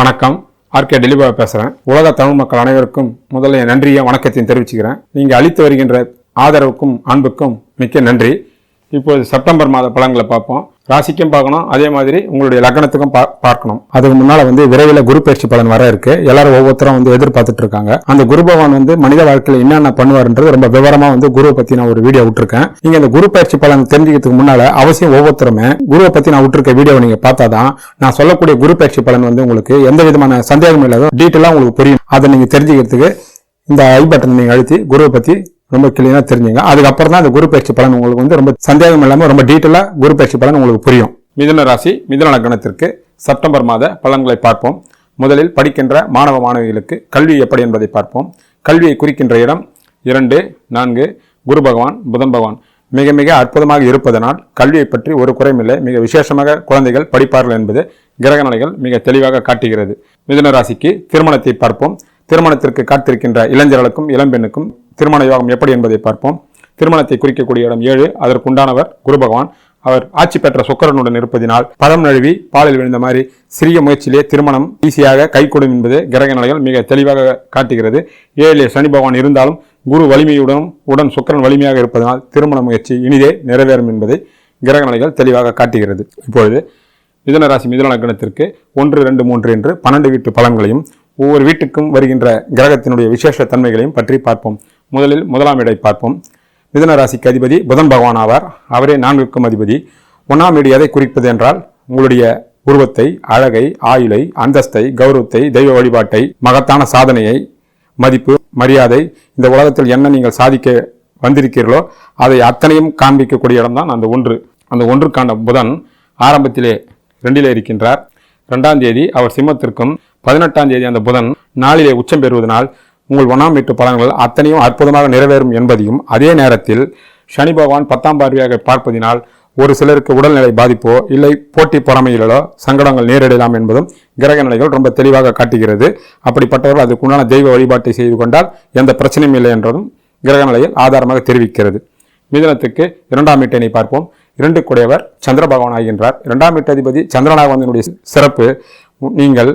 வணக்கம். ஆர்கே டெலிவா பேசுகிறேன் உலக தமிழ் மக்கள் அனைவருக்கும் முதல்ல என் நன்றியை வணக்கத்தையும் தெரிவிச்சுக்கிறேன். நீங்கள் அளித்து வருகின்ற ஆதரவுக்கும் அன்புக்கும் மிக்க நன்றி. இப்போது செப்டம்பர் மாத பலன்களை பார்ப்போம். ராசிக்கும் பார்க்கணும். அதே மாதிரி உங்களுடைய லக்னத்துக்கும் பா- பார்க்கணும். அதுக்கு முன்னால வந்து விரைவில் குரு பயிற்சி பலன் வர இருக்கு. எல்லாரும் ஒவ்வொருத்தரும் வந்து எதிர்பார்த்துட்டு இருக்காங்க. அந்த குரு பகவான் வந்து மனித வாழ்க்கையில் என்னென்ன பண்ணுவாருன்றது ரொம்ப விவரமா வந்து குருவை பத்தி நான் ஒரு வீடியோ விட்டுருக்கேன். நீங்க இந்த குரு பயிற்சி பலன் தெரிஞ்சுக்கிறதுக்கு முன்னால அவசியம் ஒவ்வொருத்தருமே குருவை பத்தி நான் விட்டுருக்க வீடியோவை நீங்க பார்த்தாதான் நான் சொல்லக்கூடிய குரு பயிற்சி பலன் வந்து உங்களுக்கு எந்த விதமான சந்தேகமும் இல்லாத டீட்டெயிலாக உங்களுக்கு புரியும். அதை நீங்க தெரிஞ்சுக்கிறதுக்கு இந்த ஐ பட்டன் நீங்க அழுத்தி குருவை பத்தி ரொம்ப கிளியரா தெரிஞ்சுங்க. அதுக்கப்புறம் தான் அந்த குரு பயிற்சி பலன் உங்களுக்கு வந்து ரொம்ப சந்தேகம் இல்லாமல் ரொம்ப டீட்டெயிலாக குரு பயிற்சி பலன் உங்களுக்கு புரியும். மிதுன ராசி மிதுன லக்னத்திற்கு செப்டம்பர் மாத பலன்களை பார்ப்போம். முதலில் படிக்கின்ற மாணவ மாணவிகளுக்கு கல்வி எப்படி என்பதை பார்ப்போம். கல்வியை குறிக்கின்ற இடம் இரண்டு நான்கு குரு பகவான் புதன் பகவான். மிக மிக அற்புதமாக இருப்பதனால் கல்வியை பற்றி ஒரு குறைமில்லை மிக விசேஷமாக குழந்தைகள் படிப்பார்கள் என்பது கிரக நிலைகள் மிக தெளிவாக காட்டுகிறது. மிதுன ராசிக்கு திருமணத்தை பார்ப்போம். திருமணத்திற்கு காத்திருக்கின்ற இளைஞர்களுக்கும் இளம்பெண்ணுக்கும் திருமண யோகம் எப்படி என்பதை பார்ப்போம். திருமணத்தை குறிக்கக்கூடிய இடம் ஏழு. அதற்குண்டானவர் குரு பகவான் அவர் ஆட்சி பெற்ற சுக்கரனுடன் இருப்பதினால் பழம் நழுவி பாலில் விழுந்த மாதிரி சிறிய முயற்சியிலே திருமணம் ஈஸியாக கைகூடும் என்பது கிரக நிலைகள் மிக தெளிவாக காட்டுகிறது. ஏழிலே சனி பகவான் இருந்தாலும் குரு வலிமையுடனும் உடன் சுக்கரன் வலிமையாக இருப்பதனால் திருமண முயற்சி இனிதே நிறைவேறும் என்பதை கிரக நிலைகள் தெளிவாக காட்டுகிறது. இப்பொழுது மிதனராசி மிதன மிதுன லக்னத்திற்கு ஒன்று ரெண்டு மூன்று என்று பன்னெண்டு வீட்டு பலன்களையும் ஒவ்வொரு வீட்டுக்கும் வருகின்ற கிரகத்தினுடைய விசேஷ தன்மைகளையும் பற்றி பார்ப்போம். முதலில் முதலாம் இடை பார்ப்போம். மிதுன ராசிக்கு அதிபதி புதன் பகவான் ஆவார். அவரே நான்குக்கும் அதிபதி. ஒன்றாம் இடு எதை குறிப்பது என்றால் உங்களுடைய உருவத்தை அழகை ஆயுளை அந்தஸ்தை கௌரவத்தை தெய்வ வழிபாட்டை மகத்தான சாதனையை மதிப்பு மரியாதை இந்த உலகத்தில் என்ன நீங்கள் சாதிக்க வந்திருக்கிறீர்களோ அதை அத்தனையும் காண்பிக்கக்கூடிய இடம்தான் அந்த ஒன்று. அந்த ஒன்றுக்கான புதன் ஆரம்பத்திலே ரெண்டிலே இருக்கின்றார். ரெண்டாம் தேதி அவர் சிம்மத்திற்கும் பதினெட்டாம் தேதி அந்த புதன் நாளிலே உச்சம் பெறுவதனால் உங்கள் ஒன்றாம் வீட்டு பலன்கள் அத்தனையும் அற்புதமாக நிறைவேறும் என்பதையும் அதே நேரத்தில் சனி பகவான் பத்தாம் பார்வையாக பார்ப்பதினால் ஒரு சிலருக்கு உடல்நிலை பாதிப்போ இல்லை போட்டி பொறாமையிலோ சங்கடங்கள் நேரிடலாம் என்பதும் கிரக நிலைகள் ரொம்ப தெளிவாக காட்டுகிறது. அப்படிப்பட்டவர்கள் அதுக்குண்டான தெய்வ வழிபாட்டை செய்து கொண்டால் எந்த பிரச்சனையும் இல்லை என்றதும் கிரக நிலையில் ஆதாரமாக தெரிவிக்கிறது. மிதனத்துக்கு இரண்டாம் வீட்டினை பார்ப்போம். இரண்டு குடையவர் சந்திர பகவான் ஆகின்றார். இரண்டாம் வீட்டதிபதி சந்திரனாக வந்தனுடைய சிறப்பு. நீங்கள்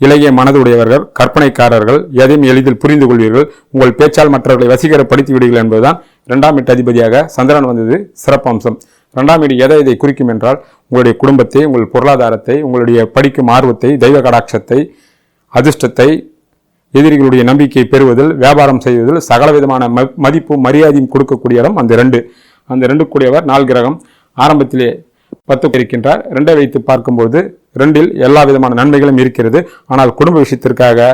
இளைய மனதுடையவர்கள் கற்பனைக்காரர்கள் எதையும் எளிதில் புரிந்து கொள்வீர்கள். உங்கள் பேச்சால் மற்றவர்களை வசீகரப்படுத்தி விடுவீர்கள் என்பதுதான் இரண்டாம் வீட்டு அதிபதியாக சந்திரன் வந்தது சிறப்பம்சம். இரண்டாம் வீடு எதை இதை குறிக்கும் என்றால் உங்களுடைய குடும்பத்தை உங்கள் பொருளாதாரத்தை உங்களுடைய படிக்கும் ஆர்வத்தை தெய்வ கடாட்சத்தை அதிர்ஷ்டத்தை எதிரிகளுடைய நம்பிக்கை பெறுவதில் வியாபாரம் செய்வதில் சகலவிதமான ம- மதிப்பு மரியாதையும் கொடுக்கக்கூடிய இடம் அந்த ரெண்டு. அந்த ரெண்டு கூடியவர் நாள் கிரகம் ஆரம்பத்திலே பத்து இருக்கின்றார். ரெண்டை வைத்து பார்க்கும்போது ரெண்டில் எல்லா விதமான நன்மைகளும் இருக்கிறது. ஆனால் குடும்ப விஷயத்திற்காக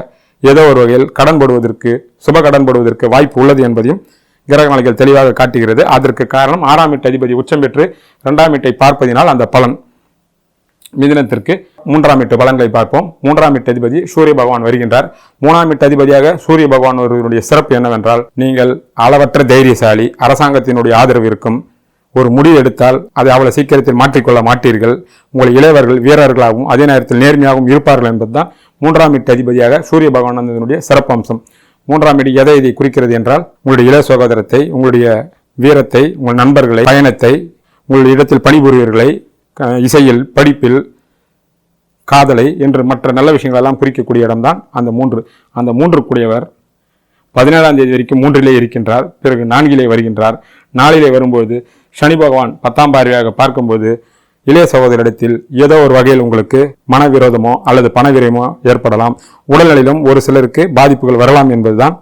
ஏதோ ஒரு வகையில் கடன் போடுவதற்கு சுப கடன் போடுவதற்கு வாய்ப்பு உள்ளது என்பதையும் கிரக நிலைகள் தெளிவாக காட்டுகிறது. அதற்கு காரணம் ஆறாம் வீட்டு அதிபதி உச்சம் பெற்று இரண்டாம் வீட்டை பார்ப்பதினால் அந்த பலன் மிதினத்திற்கு. மூன்றாம் வீட்டு பலன்களை பார்ப்போம். மூன்றாம் வீட்டு அதிபதி சூரிய பகவான் வருகின்றார். மூணாம் வீட்டு அதிபதியாக சூரிய பகவான் ஒருவருடைய சிறப்பு என்னவென்றால் நீங்கள் அளவற்ற தைரியசாலி அரசாங்கத்தினுடைய ஆதரவு இருக்கும் ஒரு முடிவு எடுத்தால் அதை அவ்வளோ சீக்கிரத்தில் மாற்றிக்கொள்ள மாட்டீர்கள். உங்கள் இளையவர்கள் வீரர்களாகவும் அதே நேரத்தில் நேர்மையாகவும் இருப்பார்கள் என்பதுதான் மூன்றாம் வீட்டு அதிபதியாக சூரிய பகவானந்தனுடைய சிறப்பம்சம். மூன்றாம் வீடு எதை இதை குறிக்கிறது என்றால் உங்களுடைய இளைய சகோதரத்தை உங்களுடைய வீரத்தை உங்கள் நண்பர்களை பயணத்தை உங்களுடைய இடத்தில் பணிபுரியவர்களை க- இசையில் படிப்பில் காதலை என்று மற்ற நல்ல விஷயங்களெல்லாம் குறிக்கக்கூடிய இடம்தான் அந்த மூன்று. அந்த மூன்று கூடியவர் பதினேழாம் தேதி வரைக்கும் மூன்றிலே இருக்கின்றார். பிறகு நான்கிலே வருகின்றார். நாளிலே வரும்போது சனி பகவான் பத்தாம் பார்வையாக பார்க்கும்போது இளைய சகோதரிடத்தில் ஏதோ ஒரு வகையில் உங்களுக்கு மனவிரோதமோ அல்லது பணவிரயமோ ஏற்படலாம். உடல்நிலையிலும் ஒரு சிலருக்கு பாதிப்புகள் வரலாம் என்பதுதான்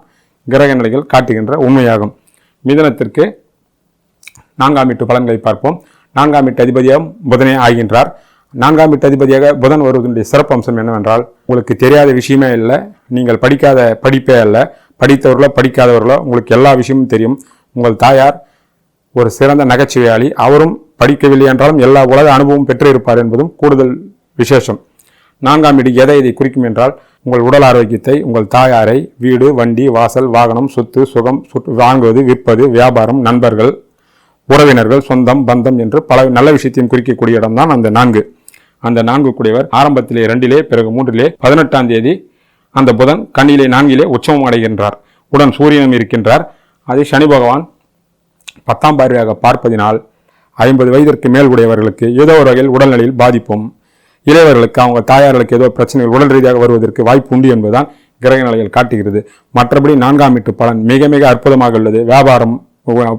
கிரக நிலைகள் காட்டுகின்ற உண்மையாகும். மிதனத்திற்கு நான்காம் வீட்டு பலன்களை பார்ப்போம். நான்காம் வீட்டு அதிபதியாக புதனே ஆகின்றார். நான்காம் வீட்டு அதிபதியாக புதன் வருவதனுடைய சிறப்பம்சம் என்னவென்றால் உங்களுக்கு தெரியாத விஷயமே இல்லை. நீங்கள் படிக்காத படிப்பே அல்ல. படித்தவர்களோ படிக்காதவர்களோ உங்களுக்கு எல்லா விஷயமும் தெரியும். உங்கள் தாயார் ஒரு சிறந்த நகைச்சுவையாளி. அவரும் படிக்கவில்லை என்றாலும் எல்லா உலக அனுபவம் பெற்றிருப்பார் என்பதும் கூடுதல் விசேஷம். நான்காம் வீடு எதை இதை குறிக்கும் என்றால் உங்கள் உடல் ஆரோக்கியத்தை உங்கள் தாயாரை வீடு வண்டி வாசல் வாகனம் சொத்து சுகம் சுற்று வாங்குவது விற்பது வியாபாரம் நண்பர்கள் உறவினர்கள் சொந்தம் பந்தம் என்று பல நல்ல விஷயத்தையும் குறிக்கக்கூடிய இடம்தான் அந்த நான்கு. அந்த நான்கு கூடியவர் ஆரம்பத்திலே இரண்டிலே பிறகு மூன்றிலே பதினெட்டாம் தேதி அந்த புதன் கண்ணிலே நான்கிலே உச்சமம் அடைகின்றார். உடன் சூரியனும் இருக்கின்றார். அதை சனி பகவான் பத்தாம் பார்வையாக பார்ப்பதினால் ஐம்பது வயதிற்கு மேல் உடையவர்களுக்கு ஏதோ ஒரு வகையில் உடல்நிலையில் பாதிப்பும் இளையவர்களுக்கு அவங்க தாயார்களுக்கு ஏதோ பிரச்சனைகள் உடல் ரீதியாக வருவதற்கு வாய்ப்பு உண்டு என்பதுதான் கிரக நிலைகள் காட்டுகிறது. மற்றபடி நான்காம் வீட்டு பலன் மிக மிக அற்புதமாக உள்ளது. வியாபாரம்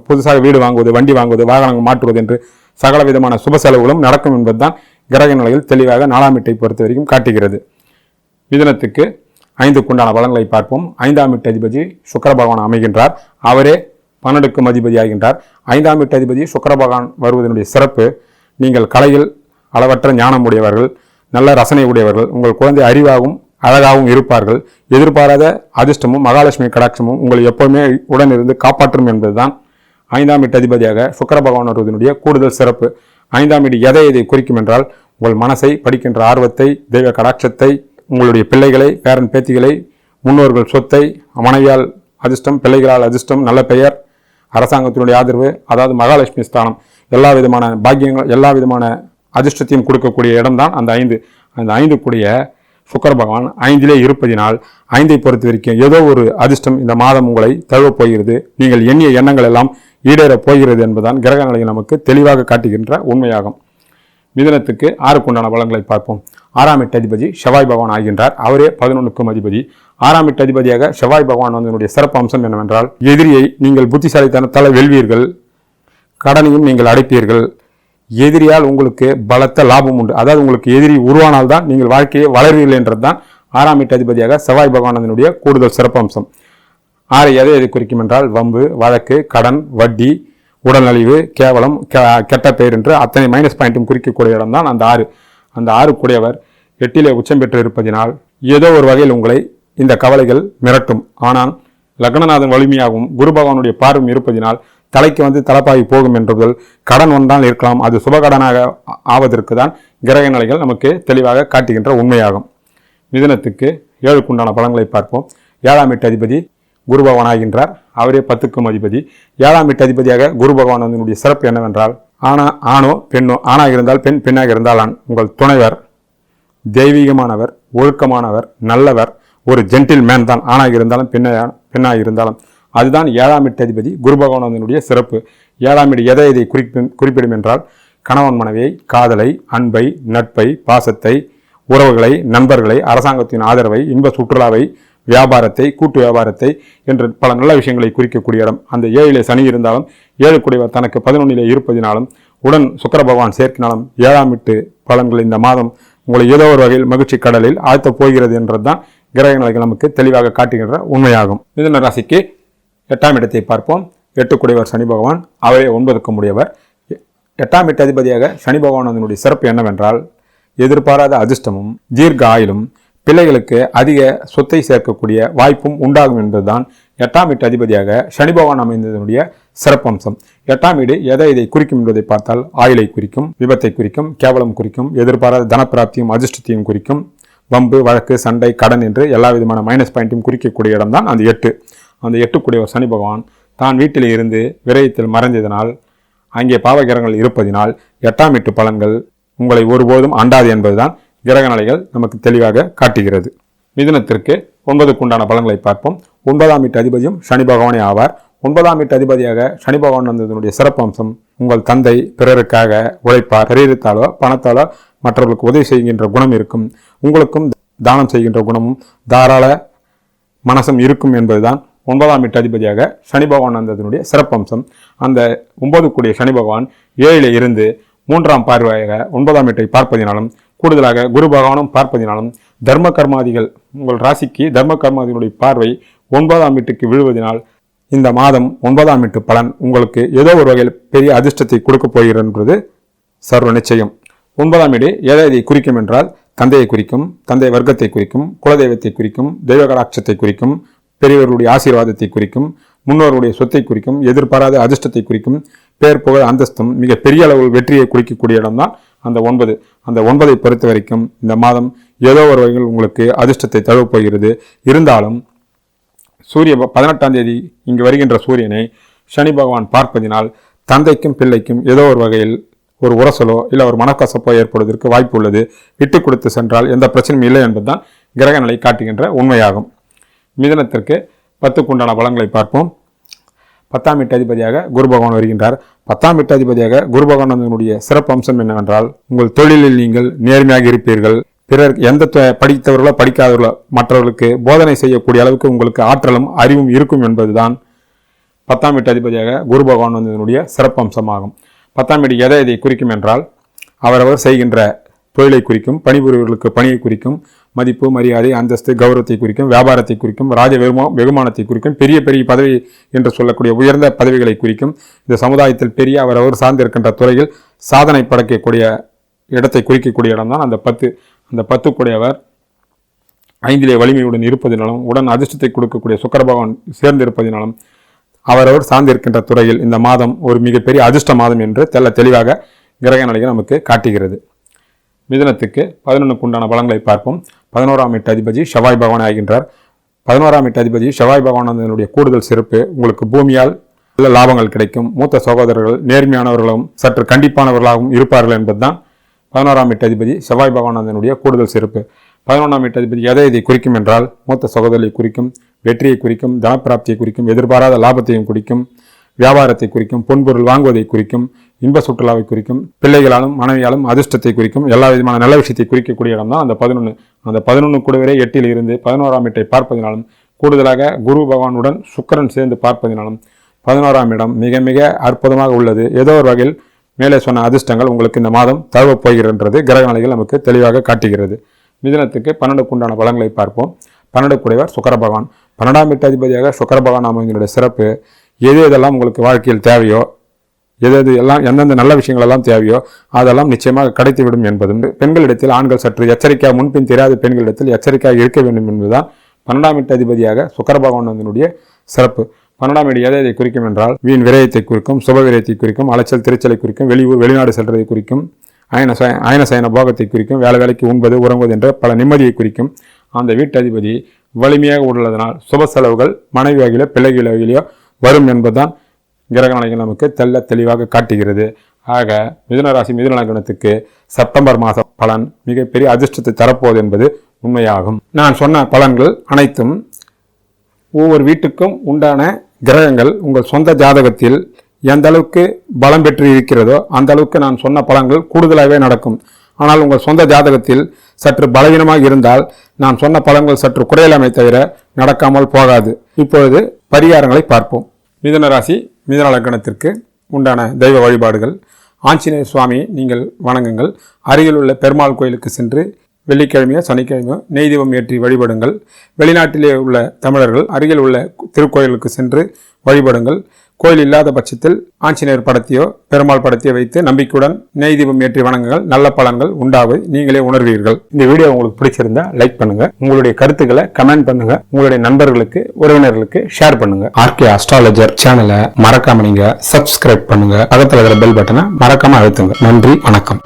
புதுசாக வீடு வாங்குவது வண்டி வாங்குவது வாகனங்கள் மாற்றுவது என்று சகல விதமான சுப செலவுகளும் நடக்கும் என்பதுதான் கிரக நிலையில் தெளிவாக நாலாம் வீட்டை பொறுத்த வரைக்கும் காட்டுகிறது. மிதனத்துக்கு ஐந்துக்குண்டான பலன்களை பார்ப்போம். ஐந்தாம் வீட்டு அதிபதி சுக்கர பகவான் அமைகின்றார். அவரே பன்னெண்டுக்கும் அதிபதி ஆகின்றார் ஐந்தாம் வீட்டு அதிபதி சுக்கர பகவான் வருவதனுடைய சிறப்பு. நீங்கள் கலையில் அளவற்ற ஞானம் உடையவர்கள் நல்ல ரசனை உடையவர்கள் உங்கள் குழந்தை அறிவாகவும் அழகாகவும் இருப்பார்கள். எதிர்பாராத அதிர்ஷ்டமும் மகாலட்சுமி கடாட்சமும் உங்களை எப்போவுமே உடன் இருந்து காப்பாற்றும் என்பதுதான் ஐந்தாம் வீட்டு அதிபதியாக சுக்கர பகவான் வருவதனுடைய கூடுதல் சிறப்பு. ஐந்தாம் வீடு எதை எதை குறிக்கும் என்றால் உங்கள் மனசை படிக்கின்ற ஆர்வத்தை தெய்வ கடாட்சத்தை உங்களுடைய பிள்ளைகளை பேரன் பேத்திகளை முன்னோர்கள் சொத்தை மனைவியால் அதிர்ஷ்டம் பிள்ளைகளால் அதிர்ஷ்டம் நல்ல பெயர் அரசாங்கத்தினுடைய ஆதரவு அதாவது மகாலட்சுமி ஸ்தானம் எல்லா விதமான பாக்கியங்கள் எல்லா விதமான அதிர்ஷ்டத்தையும் கொடுக்கக்கூடிய இடம்தான் அந்த ஐந்து அந்த ஐந்து கூடிய சுக்கர பகவான் ஐந்திலே இருப்பதினால் ஐந்தை பொறுத்த வரைக்கும் ஏதோ ஒரு அதிர்ஷ்டம் இந்த மாதம் உங்களை தழுவப் போகிறது. நீங்கள் எண்ணிய எண்ணங்கள் எல்லாம் ஈடேறப் போகிறது என்பதுதான் கிரகங்களை நமக்கு தெளிவாக காட்டுகின்ற உண்மையாகும். மிதுனத்துக்கு ஆறுக்குண்டான பலன்களை பார்ப்போம். ஆறாம் எட்டு அதிபதி செவ்வாய் பகவான் ஆகின்றார். அவரே பதினொன்றுக்கும் அதிபதி. ஆறாம் எட்டு அதிபதியாக செவ்வாய் பகவான் வந்ததனுடைய சிறப்பு அம்சம் என்னவென்றால் எதிரியை நீங்கள் புத்திசாலித்தனத்தால் வெல்வீர்கள். கடனையும் நீங்கள் அடைப்பீர்கள். எதிரியால் உங்களுக்கு பலத்த லாபம் உண்டு. அதாவது உங்களுக்கு எதிரி உருவானால்தான் நீங்கள் வாழ்க்கையை வளர்வீர்கள் என்றதுதான் ஆறாம் எட்டு அதிபதியாக செவ்வாய் பகவானதனுடைய கூடுதல் சிறப்பம்சம் ஆறு எதை எதை குறிக்கும் என்றால் வம்பு வழக்கு கடன் வட்டி உடல்நலிவு கேவலம் கெ- கெட்ட பெயர் என்று அத்தனை மைனஸ் பாயிண்ட்டும் குறிக்கக்கூடிய இடம்தான் அந்த ஆறு. அந்த ஆறு கூடியவர் எட்டிலே உச்சம் பெற்று இருப்பதினால் ஏதோ ஒரு வகையில் உங்களை இந்த கவலைகள் மிரட்டும். ஆனால் லக்னநாதன் வலிமையாகவும் குரு பகவானுடைய பார்வையும் இருப்பதினால் தலைக்கு வந்து தலப்பாகி போகும் என்பதில் கடன் ஒன்றால் இருக்கலாம். அது சுபகடனாக ஆவதற்கு தான் கிரக நிலைகள் நமக்கு தெளிவாக காட்டுகின்ற உண்மையாகும். மிதனத்துக்கு ஏழுக்குண்டான பலன்களை பார்ப்போம். ஏழாம் எட்டு அதிபதி குரு பகவானாகின்றார் அவரே பத்துக்கும் அதிபதி. ஏழாம் எட்டு அதிபதியாக குரு பகவான் வந்தனுடைய சிறப்பு என்னவென்றால் ஆனா ஆணோ பெண்ணோ ஆணாக இருந்தால் பெண் பெண்ணாக இருந்தால் ஆண். உங்கள் துணைவர் தெய்வீகமானவர் ஒழுக்கமானவர் நல்லவர் ஒரு ஜென்டில் மேன் தான். ஆணாக இருந்தாலும் பெண்ணாக பெண்ணாக இருந்தாலும். அதுதான் ஏழாம் எட்டு அதிபதி குரு பகவானதனுடைய சிறப்பு. ஏழாம் எட்டு எதை எதை குறிப்பிடும் குறிப்பிடும் என்றால் கணவன் மனைவியை காதலை அன்பை நட்பை பாசத்தை உறவுகளை நண்பர்களை அரசாங்கத்தின் ஆதரவை இன்ப சுற்றுலாவை வியாபாரத்தை கூட்டு வியாபாரத்தை என்று பல நல்ல விஷயங்களை குறிக்கக்கூடிய இடம். அந்த ஏழிலே சனி இருந்தாலும் ஏழு குடைவர் தனக்கு பதினொன்னிலே இருப்பதினாலும் உடன் சுக்கர பகவான் சேர்க்கினாலும் ஏழாம் எட்டு பலன்கள் இந்த மாதம் உங்களை ஏதோ ஒரு வகையில் மகிழ்ச்சி கடலில் ஆழ்த்தப் போகிறது என்றதுதான் கிரக நிலைகள் நமக்கு தெளிவாக காட்டுகின்ற உண்மையாகும். மிதன ராசிக்கு எட்டாம் இடத்தை பார்ப்போம். எட்டு குடைவர் சனி பகவான் அவரே ஒன்பதுக்கு உடையவர். எட்டாம் எட்டு அதிபதியாக சனி பகவான் அதனுடைய சிறப்பு என்னவென்றால் எதிர்பாராத அதிர்ஷ்டமும் தீர்க்க ஆயிலும் பிள்ளைகளுக்கு அதிக சொத்தை சேர்க்கக்கூடிய வாய்ப்பும் உண்டாகும் என்பதுதான் எட்டாம் வீட்டு அதிபதியாக சனி பகவான் அமைந்ததனுடைய சிறப்பம்சம். எட்டாம் வீடு எதை இதை குறிக்கும் என்பதை பார்த்தால் ஆயுளை குறிக்கும் விபத்தை குறிக்கும் கேவலம் குறிக்கும் எதிர்பாராத தனப்பிராப்தியும் அதிர்ஷ்டத்தையும் குறிக்கும் வம்பு வழக்கு சண்டை கடன் என்று எல்லா விதமான மைனஸ் பாயிண்ட்டும் குறிக்கக்கூடிய இடம்தான் அந்த எட்டு. அந்த எட்டுக்குடையவர் சனி பகவான் தான் வீட்டில் இருந்து விரயத்தில் மறைந்ததினால் அங்கே பாவகிரகங்கள் இருப்பதினால் எட்டாம் எட்டு பலன்கள் உங்களை ஒருபோதும் அண்டாது என்பதுதான் கிரக நிலைகள் நமக்கு தெளிவாக காட்டுகிறது. மிதுனத்திற்கு ஒன்பதுக்குண்டான பலன்களை பார்ப்போம். ஒன்பதாம் வீட்டு அதிபதியும் சனி பகவானே ஆவார். ஒன்பதாம் வீட்டு அதிபதியாக சனி பகவான் வந்ததனுடைய சிறப்பம்சம் உங்கள் தந்தை பிறருக்காக உழைப்பார். சரீரத்தாலோ பணத்தாலோ மற்றவர்களுக்கு உதவி செய்கின்ற குணம் இருக்கும். உங்களுக்கும் தானம் செய்கின்ற குணமும் தாராள மனசும் இருக்கும் என்பதுதான் ஒன்பதாம் வீட்டு அதிபதியாக சனி பகவான் வந்ததனுடைய சிறப்பம்சம். அந்த ஒன்பது கூடிய சனி பகவான் ஏழில் இருந்து மூன்றாம் பார்வையாக ஒன்பதாம் வீட்டை பார்ப்பதினாலும் கூடுதலாக குரு பகவானும் பார்ப்பதினாலும் தர்ம கர்மாதிகள் உங்கள் ராசிக்கு தர்ம கர்மாதிகளுடைய பார்வை ஒன்பதாம் வீட்டுக்கு விழுவதினால் இந்த மாதம் ஒன்பதாம் வீட்டு பலன் உங்களுக்கு ஏதோ ஒரு வகையில் பெரிய அதிர்ஷ்டத்தை கொடுக்கப் போகிறது என்பது சர்வ நிச்சயம். ஒன்பதாம் வீடு எதை இதை குறிக்கும் என்றால் தந்தையை குறிக்கும் தந்தை வர்க்கத்தை குறிக்கும் குலதெய்வத்தை குறிக்கும் தெய்வகடாட்சத்தை குறிக்கும் பெரியவர்களுடைய ஆசீர்வாதத்தை குறிக்கும் முன்னோருடைய சொத்தை குறிக்கும் எதிர்பாராத அதிர்ஷ்டத்தை குறிக்கும் பேர் புகழ் அந்தஸ்தும் மிக பெரிய அளவில் வெற்றியை குறிக்கக்கூடிய இடம்தான் அந்த ஒன்பது அந்த ஒன்பதை பொறுத்த வரைக்கும் இந்த மாதம் ஏதோ ஒரு வகையில் உங்களுக்கு அதிர்ஷ்டத்தை தழுவப் போகிறது. இருந்தாலும் சூரிய பதினெட்டாம் தேதி இங்கு வருகின்ற சூரியனை சனி பகவான் பார்ப்பதினால் தந்தைக்கும் பிள்ளைக்கும் ஏதோ ஒரு வகையில் ஒரு உரசலோ இல்லை ஒரு மனக்கசப்போ ஏற்படுவதற்கு வாய்ப்பு உள்ளது. விட்டு கொடுத்து சென்றால் எந்த பிரச்சனையும் இல்லை என்பதுதான் கிரக நிலை காட்டுகின்ற உண்மையாகும். மிதனத்திற்கு பத்துக்குண்டான பலங்களை பார்ப்போம். பத்தாம் எட்டாதிபதியாக அதிபதியாக குரு பகவான் வருகின்றார். பத்தாம் எட்டாதிபதியாக அதிபதியாக குரு பகவானுடைய சிறப்பு அம்சம் என்னவென்றால் உங்கள் தொழிலில் நீங்கள் நேர்மையாக இருப்பீர்கள். பிறர் எந்த படித்தவர்களோ படிக்காதவர்களோ மற்றவர்களுக்கு போதனை செய்யக்கூடிய அளவுக்கு உங்களுக்கு ஆற்றலும் அறிவும் இருக்கும் என்பதுதான் பத்தாம் வீட்டு அதிபதியாக குரு பகவான் வந்ததனுடைய சிறப்பம்சமாகும் பத்தாம் வீடு எதை இதை குறிக்கும் என்றால் அவரவர் செய்கின்ற தொழிலை குறிக்கும் பணிபுரிவர்களுக்கு பணியை குறிக்கும் மதிப்பு மரியாதை அந்தஸ்து கௌரவத்தை குறிக்கும் வியாபாரத்தை குறிக்கும் ராஜ வெகுமா வெகுமானத்தை குறிக்கும் பெரிய பெரிய பதவி என்று சொல்லக்கூடிய உயர்ந்த பதவிகளை குறிக்கும் இந்த சமுதாயத்தில் பெரிய அவரவர் சார்ந்திருக்கின்ற துறையில் சாதனை படைக்கக்கூடிய இடத்தை குறிக்கக்கூடிய இடம்தான் அந்த பத்து. அந்த பத்துக்குடையவர் ஐந்திலே வலிமையுடன் இருப்பதினாலும் உடன் அதிர்ஷ்டத்தை கொடுக்கக்கூடிய சுக்கர பகவான் சேர்ந்திருப்பதினாலும் அவரவர் சார்ந்திருக்கின்ற துறையில் இந்த மாதம் ஒரு மிகப்பெரிய அதிர்ஷ்ட மாதம் என்று தெல்ல தெளிவாக கிரக நிலைகள் நமக்கு காட்டுகிறது. மிதனத்துக்கு பதினொன்றுக்கு உண்டான பலன்களை பார்ப்போம். பதினோராம் எட்டு அதிபதி செவ்வாய் பகவான் ஆகின்றார். பதினோராம் எட்டு அதிபதி செவ்வாய் பகவான் கூடுதல் சிறப்பு உங்களுக்கு பூமியால் நல்ல லாபங்கள் கிடைக்கும். மூத்த சகோதரர்கள் நேர்மையானவர்களும் சற்று கண்டிப்பானவர்களாகவும் இருப்பார்கள் என்பதுதான் பதினோராம் எட்டு அதிபதி செவ்வாய் பகவானந்தனுடைய கூடுதல் சிறப்பு. பதினொன்றாம் எட்டு அதிபதி எதை இதை குறிக்கும் என்றால் மூத்த சகோதரியை குறிக்கும் வெற்றியை குறிக்கும் தனப்பிராப்தியை குறிக்கும் எதிர்பாராத லாபத்தையும் குறிக்கும் வியாபாரத்தை குறிக்கும் பொன்பொருள் வாங்குவதை குறிக்கும் இன்ப சுற்றுலாவை குறிக்கும் பிள்ளைகளாலும் மனைவியாலும் அதிர்ஷ்டத்தை குறிக்கும் எல்லா விதமான நல்ல விஷயத்தை குறிக்கக்கூடிய இடம் தான் அந்த பதினொன்று அந்த பதினொன்று கூடவே எட்டில் இருந்து பதினோராம் வீட்டை பார்ப்பதினாலும் கூடுதலாக குரு பகவானுடன் சுக்கரன் சேர்ந்து பார்ப்பதினாலும் பதினோராம் இடம் மிக மிக அற்புதமாக உள்ளது. ஏதோ ஒரு வகையில் மேலே சொன்ன அதிர்ஷ்டங்கள் உங்களுக்கு இந்த மாதம் தழுவப் போகிறன்றது கிரக நிலைகள் நமக்கு தெளிவாக காட்டுகிறது. மிதனத்துக்கு பன்னெண்டுக்கு உண்டான பலன்களை பார்ப்போம். பன்னெண்டு குடைவர் சுக்கர பகவான் பன்னெண்டாம் வீட்டு அதிபதியாக சுக்கர பகவான் அமைந்தனுடைய சிறப்பு எது எதெல்லாம் உங்களுக்கு வாழ்க்கையில் தேவையோ எது எல்லாம் எந்தெந்த நல்ல விஷயங்கள் எல்லாம் தேவையோ அதெல்லாம் நிச்சயமாக கிடைத்துவிடும் என்பதும். பெண்களிடத்தில் ஆண்கள் சற்று எச்சரிக்கையாக முன்பின் தெரியாத பெண்களிடத்தில் எச்சரிக்கையாக இருக்க வேண்டும் என்பதுதான் பன்னெண்டாம் வீட்டு அதிபதியாக சுக்கர பகவானத்தினுடைய சிறப்பு. பன்னெண்டாம் வீடு எதை இதை குறிக்கும் என்றால் வீண் விரயத்தை குறிக்கும் சுப விரயத்தை குறிக்கும் அலைச்சல் திருச்சலை குறிக்கும் வெளியூர் வெளிநாடு செல்வதை குறிக்கும் அயன சய அயன சயன போகத்தை குறிக்கும் வேலை வேலைக்கு உண்பது உறங்குவது என்ற பல நிம்மதியை குறிக்கும் அந்த வீட்டு அதிபதி வலிமையாக உள்ளதனால் சுப செலவுகள் மனைவி வகையிலோ பிள்ளைகள் வகையிலோ வரும் என்பதுதான் கிரக நிலைகள் நமக்கு தெல்ல தெளிவாக காட்டுகிறது. ஆக மிதுனராசி மிதுன லக்னத்துக்கு செப்டம்பர் மாத பலன் மிகப்பெரிய அதிர்ஷ்டத்தை தரப்போகுது என்பது உண்மையாகும். நான் சொன்ன பலன்கள் அனைத்தும் ஒவ்வொரு வீட்டுக்கும் உண்டான கிரகங்கள் உங்கள் சொந்த ஜாதகத்தில் எந்த அளவுக்கு பலம் பெற்று இருக்கிறதோ அந்த அளவுக்கு நான் சொன்ன பலன்கள் கூடுதலாகவே நடக்கும். ஆனால் உங்கள் சொந்த ஜாதகத்தில் சற்று பலவீனமாக இருந்தால் நான் சொன்ன பலன்கள் சற்று குறையலாமை தவிர நடக்காமல் போகாது. இப்பொழுது பரிகாரங்களை பார்ப்போம். மிதுன ராசி மிதுன லக்னத்திற்கு உண்டான தெய்வ வழிபாடுகள். ஆஞ்சநேய சுவாமியை நீங்கள் வணங்குங்கள். அருகில் உள்ள பெருமாள் கோயிலுக்கு சென்று வெள்ளிக்கிழமையோ சனிக்கிழமையோ நெய் தீபம் ஏற்றி வழிபடுங்கள். வெளிநாட்டிலே உள்ள தமிழர்கள் அருகில் உள்ள திருக்கோயிலுக்கு சென்று வழிபடுங்கள். கோயில் இல்லாத பட்சத்தில் ஆஞ்சநேயர் படத்தையோ பெருமாள் படத்தையோ வைத்து நம்பிக்கையுடன் நெய் தீபம் ஏற்றி வணங்குங்கள். நல்ல பலன்கள் உண்டாவை நீங்களே உணர்வீர்கள். இந்த வீடியோ உங்களுக்கு பிடிச்சிருந்தா லைக் பண்ணுங்க. உங்களுடைய கருத்துக்களை கமெண்ட் பண்ணுங்க. உங்களுடைய நண்பர்களுக்கு உறவினர்களுக்கு ஷேர் பண்ணுங்க. ஆர்கே அஸ்ட்ராலஜர் சேனலை மறக்காம நீங்க சப்ஸ்கிரைப் பண்ணுங்க. பக்கத்தில் இருக்கிற பெல் பட்டனை மறக்காம அழுத்துங்க. நன்றி வணக்கம்.